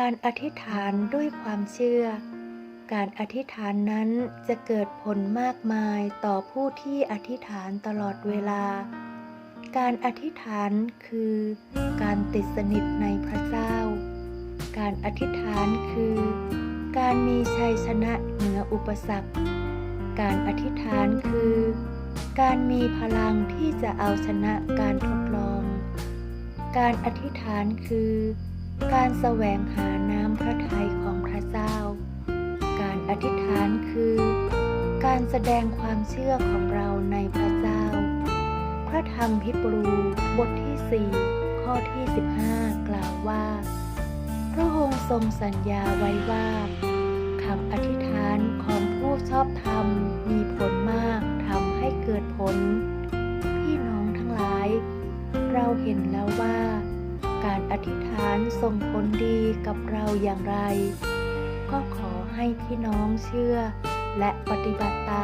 การอธิษฐานด้วยความเชื่อ การอธิษฐานนั้นจะเกิดผลมากมายต่อผู้ที่อธิษฐานตลอดเวลา การอธิษฐานคือ การติดสนิทในพระเจ้า การอธิษฐานคือ การมีชัยชนะเหนืออุปสรรค การอธิษฐานคือ การมีพลังที่จะเอาชนะการทดลอง การอธิษฐานคือ การแสวงหาน้ำพระทัยของพระเจ้า การอธิษฐานคือ การแสดงความเชื่อของเราในพระเจ้า พระธรรมพิบรูบทที่ 4 ข้อที่ 15 กล่าวว่า พระองค์ทรงสัญญาไว้ว่าคำอธิษฐานของผู้ชอบธรรมมีผลมากทำให้เกิดผล พี่น้องทั้งหลาย เราเห็นแล้วว่า การอธิษฐานส่งผลดีกับเราอย่างไร ก็ขอให้พี่น้องเชื่อและปฏิบัติตาม